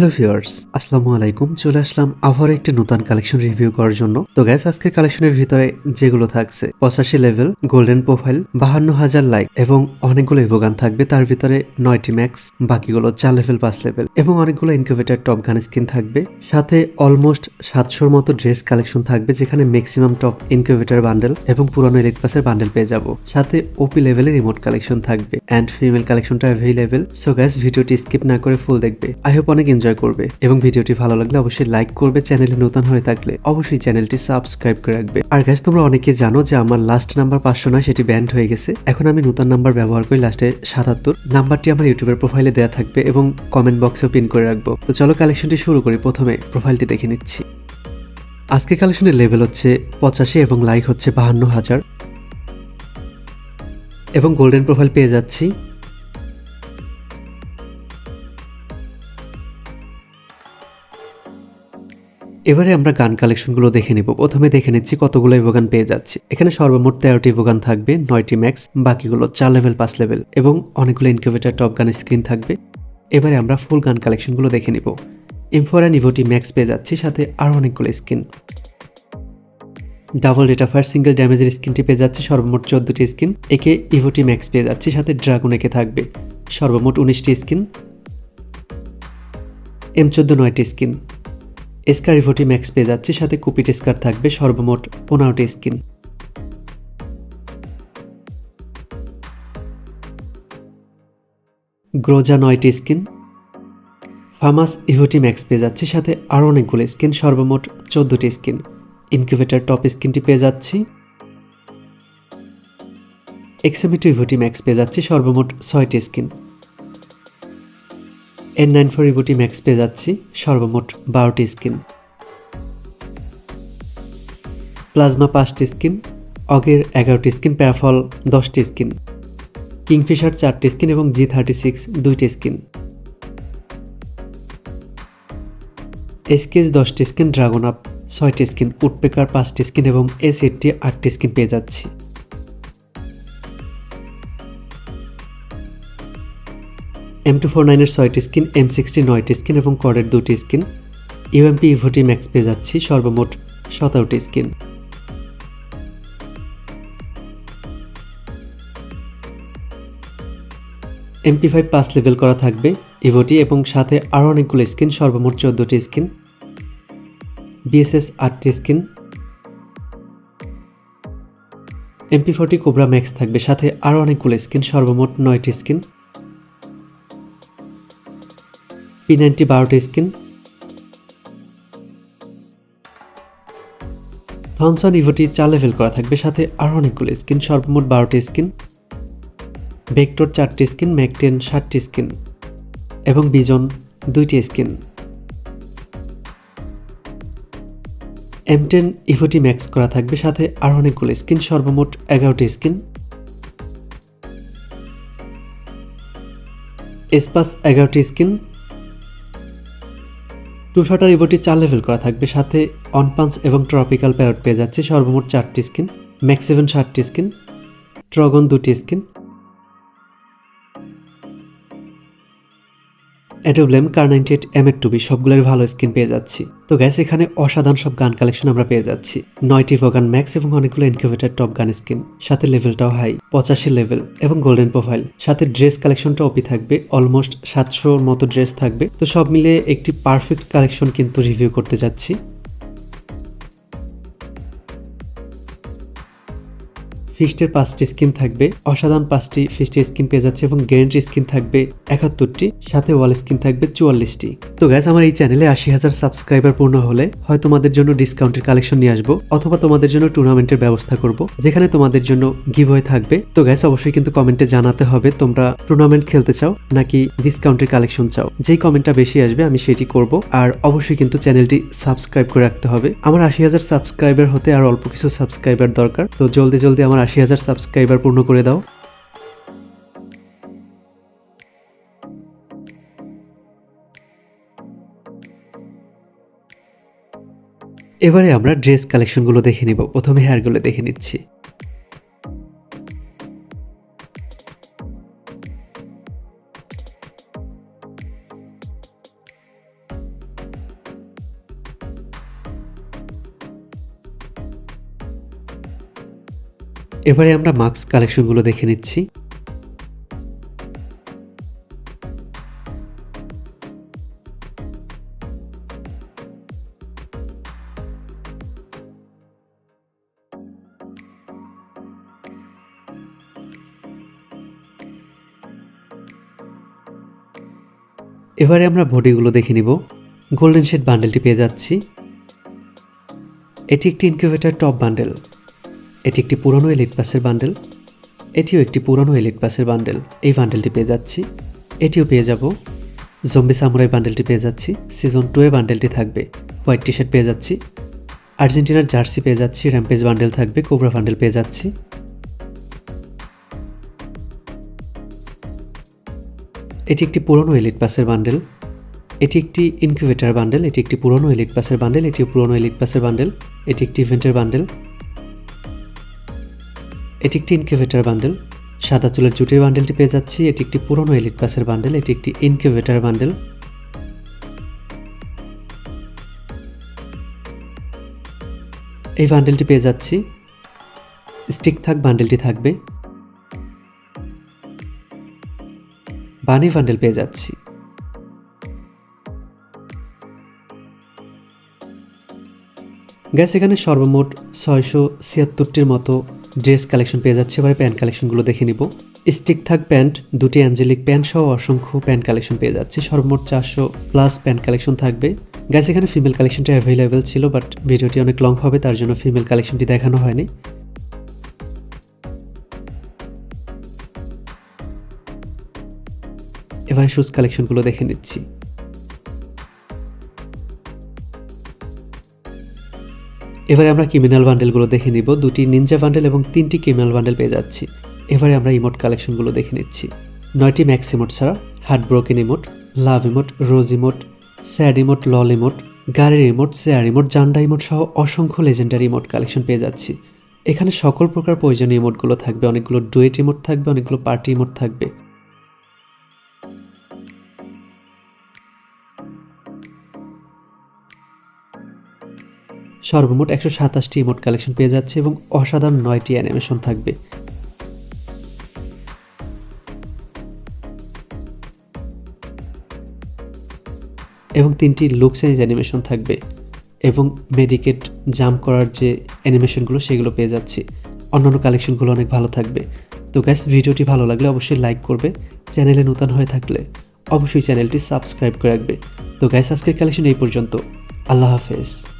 Hello viewers, আসসালামু আলাইকুম। চলে আসলাম আবার একটি নতুন কালেকশন রিভিউ করার জন্য। তো গ্যাস আজকের কালেকশনের ভিতরে যেগুলো থাকছে, পঁচাশি লেভেল গোল্ডেন প্রোফাইল বাহান্ন হাজার লাইক এবং অনেকগুলো ইভোগান থাকবে। তার ভিতরে নয়টি ম্যাক্স বাকিগুলো চার লেভেল পাঁচ লেভেল এবং অনেকগুলো ইনকিউবেটার টপ গান স্কিন থাকবে। সাথে অলমোস্ট সাতশোর মতো ড্রেস কালেকশন থাকবে, যেখানে ম্যাক্সিমাম টপ ইনকিউবেটার বান্ডেল এবং পুরানো ইলেক পাসের বান্ডেল পেয়ে যাব। সাথে ওপি লেভেলের রিমোট কালেকশন থাকবে অ্যান্ড ফিমেল কালেকশনটা অ্যাভেলেবেল সো গ্যাস ভিডিওটি স্কিপ না করে ফুল দেখবে। আই হোপ অনেক এনজয় করবে। এবং ভিডিওটি ভালো লাগলে অবশ্যই লাইক করবে চ্যানেলে নতুন হয়ে থাকলে অবশ্যই চ্যানেলটি সাবস্ক্রাইব করে রাখবে। আর গ্যাস তোমরা অনেকে জানো যে আমার লাস্ট নাম্বার পাঁচশো নয়, সেটি ব্যান্ড হয়ে গেছে। এখন আমি নতুন নাম্বার ব্যবহার করি লাস্টে সাতাত্তর। নাম্বারটি আমার ইউটিউবের প্রোফাইলে দেওয়া থাকবে এবং কমেন্ট বক্সেও পিন করে রাখব। তো চলো কালেকশনটি শুরু করি। প্রথমে প্রোফাইলটি দেখে নিচ্ছি। আজকে কালেকশনের লেভেল হচ্ছে পঁচাশি এবং লাইক হচ্ছে বাহান্ন হাজার। এবং গোল্ডেন প্রোফাইল পেয়ে যাচ্ছি। এবারে আমরা গান কালেকশনগুলো দেখে নিব। প্রথমে দেখে নিচ্ছি কতগুলো ইভোগান পেয়ে যাচ্ছি। এখানে সর্বমোট তেরোটি ইভোগান থাকবে, নয়টি ম্যাক্স বাকিগুলো চার লেভেল পাঁচ লেভেল এবং অনেকগুলো ইনকিউবেটার টপ গান স্ক্রিন থাকবে। এবারে আমরা ফুল গান কালেকশনগুলো দেখে নিব। অ্যান্ড ইভোটি ম্যাক্স পেয়ে যাচ্ছি, সাথে আরও অনেকগুলো skin double data fire single ড্যামেজের স্কিনটি পেয়ে যাচ্ছে, সর্বমোট চোদ্দটি স্কিন একে ইভোটি ম্যাক্স পেয়ে যাচ্ছে, সাথে ড্রাগন একে থাকবে, সর্বমোট উনিশটি স্কিন এম চোদ্দ নয়টি স্কিন এসকার ইভোটি ম্যাক্স পেয়ে যাচ্ছে, সাথে কুপিট স্কার থাকবে, সর্বমোট পনেরোটি স্কিন গ্রোজা নয়টি স্কিন ফামাস ইভোটি ম্যাক্স পেয়ে যাচ্ছে, সাথে আরও অনেকগুলো স্কিন সর্বমোট চোদ্দোটি স্কিন ইনকিউবেটার টপ স্কিনটি পেয়ে যাচ্ছি। এক্সামিটো ইভোটি ম্যাক্স পেয়ে যাচ্ছি, সর্বমোট ছয়টি স্কিন এন নাইন ফোর ইভোটি ম্যাক্স পেয়ে যাচ্ছি সর্বমোট বারোটি স্কিন। প্লাজমা পাঁচটি স্কিন, অগের এগারোটি স্কিন প্যারাফল দশটি স্কিন কিংফিশার চারটি স্কিন এবং জি থার্টি সিক্স দুইটি স্কিন। এসকেজ দশটি স্কিন ড্রাগন আপ ছয়টি স্কিন উডপেকার পাঁচটি স্কিন এবং এস এইটটি আটটি স্কিন পেয়ে যাচ্ছি। এম টু ফোর নাইনের ছয়টি স্কিন এম সিক্সটি নয়টি স্কিন এবং করের দুটি স্কিন। ইউএমপি ইভোটি ম্যাক্স পেয়ে যাচ্ছি সর্বমোট সতেরোটি skin. MP five pass level করা থাকবে ইভোটি এবং সাথে আরও অনেকগুলো স্কিন, সর্বমোট চোদ্দোটি স্কিন। বিএসএস আটটি skin. MP forty cobra max থাকবে, সাথে আরও অনেকগুলো স্কিন, সর্বমোট নয়টি স্কিন। পি নাইনটি বারোটি স্কিন থনসন ইভোটি চার লেভেল করা থাকবে, সাথে আরও অনেকগুলো স্কিন, সর্বমোট বারোটি স্কিন। ভেক্টর চারটি স্কিন ম্যাকটেন ষাটটি স্কিন এবং বিজন দুইটি স্কিন। এম টেন ইভোটি ম্যাক্স করা থাকবে, সাথে আরও অনেকগুলো স্কিন, সর্বমোট এগারোটি স্কিন। এসপাস এগারোটি স্কিন টু শটার ইভোটি চার লেভেল করা থাকবে। সাথে অনপান্স এবং ট্রপিক্যাল প্যারট পেয়ে যাচ্ছে সর্বমোট চারটি স্কিন ম্যাক্সিভেন ষাটটি স্কিন ট্রগন দুটি স্কিন অ্যাডোব্লেম কার নাইনটি এইট এম এর টুবি সবগুলোর ভালো স্কিন পেয়ে যাচ্ছি। তো গ্যাস এখানে অসাধারণ সব গান কালেকশন আমরা পেয়ে যাচ্ছি। নয়টি ভোগান ম্যাক্স এবং অনেকগুলো ইনকিউবেটার টপ গান স্কিম সাথে লেভেলটাও হাই পঁচাশি লেভেল এবং গোল্ডেন প্রোফাইল সাথে ড্রেস কালেকশনটা অপি থাকবে অলমোস্ট সাতশোর মতো ড্রেস থাকবে। তো সব মিলে একটি পারফেক্ট কালেকশন কিন্তু রিভিউ করতে যাচ্ছি। ফিস্টের পাঁচটি স্কিন থাকবে, অসাধারণ পাঁচটি ফিস্টের স্কিন পেয়ে যাচ্ছে এবং গ্যারেন্টি স্কিন থাকবে একাত্তরটি, সাথে ওয়াল স্কিন থাকবে চুয়াল্লিশটি। তো গ্যাস আমার এই চ্যানেলে আশি হাজার সাবস্ক্রাইবার পূর্ণ হলে হয় তোমাদের জন্য ডিসকাউন্টের কালেকশন নিয়ে আসব, অথবা তোমাদের জন্য টুর্নামেন্টের ব্যবস্থা করব, যেখানে তোমাদের জন্য গিভ হয়ে থাকবে। তো গ্যাস অবশ্যই কিন্তু কমেন্টে জানাতে হবে তোমরা টুর্নামেন্ট খেলতে চাও নাকি ডিসকাউন্টের কালেকশন চাও। যেই কমেন্টটা বেশি আসবে, আমি সেটি করব। আর অবশ্যই কিন্তু চ্যানেলটি সাবস্ক্রাইব করে রাখতে হবে। আমার আশি হাজার সাবস্ক্রাইবার হতে আর অল্প কিছু সাবস্ক্রাইবার দরকার, তো জলদি জলদি আমার আশি হাজার সাবস্ক্রাইবার পূর্ণ করে দাও। এবারে আমরা ড্রেস কালেকশনগুলো দেখে নিব। প্রথমে হেয়ারগুলো দেখে নিচ্ছি। এবারে আমরা মাস্ক কালেকশনগুলো দেখে নিচ্ছি। এবারে আমরা বডিগুলো দেখে নিব। গোল্ডেন শেড বান্ডেলটি পেয়ে যাচ্ছি। এটি একটি ইনকিউবেটর টপ বান্ডেল এটি একটি পুরনো এলিট পাসের বান্ডেল এটিও একটি পুরনো এলিট পাসের বান্ডেল এই বান্ডেলটি পেয়ে যাচ্ছি। এটিও পেয়ে যাব। জম্বি সামুরাই বান্ডেলটি পেয়ে যাচ্ছি। সিজন টু এর বান্ডেলটি থাকবে। হোয়াইট টি শার্ট পেয়ে যাচ্ছি। আর্জেন্টিনার জার্সি পেয়ে যাচ্ছি। র্যাম্পেজ বান্ডেল থাকবে। কোবরা বান্ডেল পেয়ে যাচ্ছি। এটি একটি পুরনো এলিট পাসের বান্ডেল এটি একটি ইনকিউবেটার বান্ডেল এটি একটি পুরনো এলিট পাসের বান্ডেল এটিও পুরনো এলিট পাসের বান্ডেল এটি একটি ইভেন্টের বান্ডেল এটি একটি ইনকিউবেটার বান্ডেল সাদা চুলের জুটির বান্ডেলটি পেয়ে যাচ্ছি। এটি একটি পুরনো এলিট পাসের বান্ডেল এটি একটি ইনকিউবেটার বান্ডেল এই বান্ডেলটি পেয়ে যাচ্ছি। স্টিক থাক বান্ডেলটি থাকবে। বানি বান্ডেল পেয়ে যাচ্ছি। গ্যাস এখানে সর্বমোট ছয়শো ছিয়াত্তরটির মতো ড্রেস কালেকশন পেয়ে যাচ্ছে, এবারে প্যান্ট কালেকশনগুলো দেখে নিব। স্টিক থাক প্যান্ট, দুটি অ্যাঞ্জেলিক প্যান্ট সহ অসংখ্য প্যান্ট কালেকশন পেয়ে যাচ্ছে। সর্বমোট চারশো প্লাস প্যান্ট কালেকশন থাকবে। গ্যাস এখানে ফিমেল কালেকশনটা অ্যাভেলেবেল ছিল বাট ভিডিওটি অনেক লং হবে, তার জন্য ফিমেল কালেকশনটি দেখানো হয়নি। এবার শুজ কালেকশনগুলো দেখে নিচ্ছি। এবারে আমরা ক্রিমিনাল বান্ডেলগুলো দেখে নিব। দুটি নিনজা বান্ডেল এবং তিনটি ক্রিমিনাল বান্ডেল পেয়ে যাচ্ছি। এবারে আমরা ইমোট কালেকশনগুলো দেখে নিচ্ছি। নয়টি ম্যাক্স ইমোট ছাড়া heart broken emote love emote rose emote sad emote LOL emote গাড়ির ইমোট শেয়ার ইমোট জান্ডা ইমোট সহ অসংখ্য লেজেন্ডারি ইমোট কালেকশন পেয়ে যাচ্ছি। এখানে সকল প্রকার প্রয়োজনীয় ইমোটগুলো থাকবে। অনেকগুলো ডুয়েট ইমোট থাকবে, অনেকগুলো পার্টি ইমোট থাকবে। সর্বমোট একশো সাতাশটি ইমোট কালেকশন পেয়ে যাচ্ছে এবং অসাধারণ নয়টি অ্যানিমেশন থাকবে। এবং তিনটি লুক চেঞ্জ অ্যানিমেশন থাকবে এবং মেডিকেট জাম্প করার যে অ্যানিমেশনগুলো সেগুলো পেয়ে যাচ্ছি। অন্যান্য কালেকশনগুলো অনেক ভালো থাকবে। তো গ্যাস ভিডিওটি ভালো লাগলে অবশ্যই লাইক করবে। চ্যানেলে নতুন হয়ে থাকলে অবশ্যই চ্যানেলটি সাবস্ক্রাইব করে রাখবে। তো গ্যাস আজকের কালেকশন এই পর্যন্ত। আল্লাহ হাফেজ।